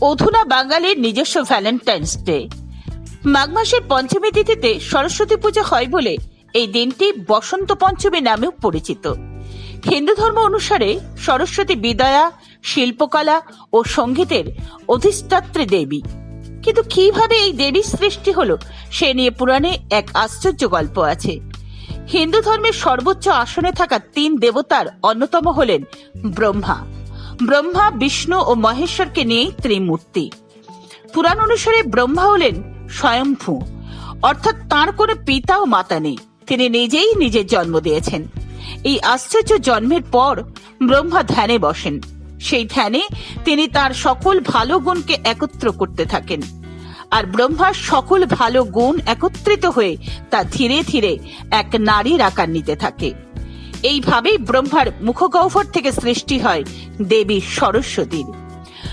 অধুনা বাঙালির নিজস্ব ভ্যালেন্টাইন্স ডে মাঘ মাসের পঞ্চমী তিথিতে সরস্বতী পূজা হয় বলে এই দিনটি বসন্ত পঞ্চমী নামেও পরিচিত। হিন্দু ধর্ম অনুসারে সরস্বতী বিদয়া, শিল্পকলা ও সঙ্গীতের অধিষ্ঠাত্রী দেবী। কিন্তু কীভাবে এই দেবীর সৃষ্টি হলো সে নিয়ে পুরাণে এক আশ্চর্য গল্প আছে। হিন্দু ধর্মের সর্বোচ্চ আসনে থাকা তিন দেবতার অন্যতম হলেন ব্রহ্মা। ব্রহ্মা, বিষ্ণু ও মহেশ্বরকে নিয়েই ত্রিমূর্তি। পুরাণ অনুসারে ব্রহ্মা হলেন স্বয়ংভূ অর্থাৎ তার কোনো পিতা ও মাতা নেই। তিনি নিজেই নিজের জন্ম দিয়েছেন। এই আশ্চর্য জন্মের পর ব্রহ্মা ধ্যানে বসেন। সেই ধ্যানে তিনি তার সকল ভালো গুণকে একত্র করতে থাকেন। আর ব্রহ্মার সকল ভালো গুণ একত্রিত হয়ে তা ধীরে ধীরে এক নারীর আকার নিতে থাকে। এইভাবেই ব্রহ্মার মুখগহ্বর থেকে সৃষ্টি হয় দেবী সরস্বতীর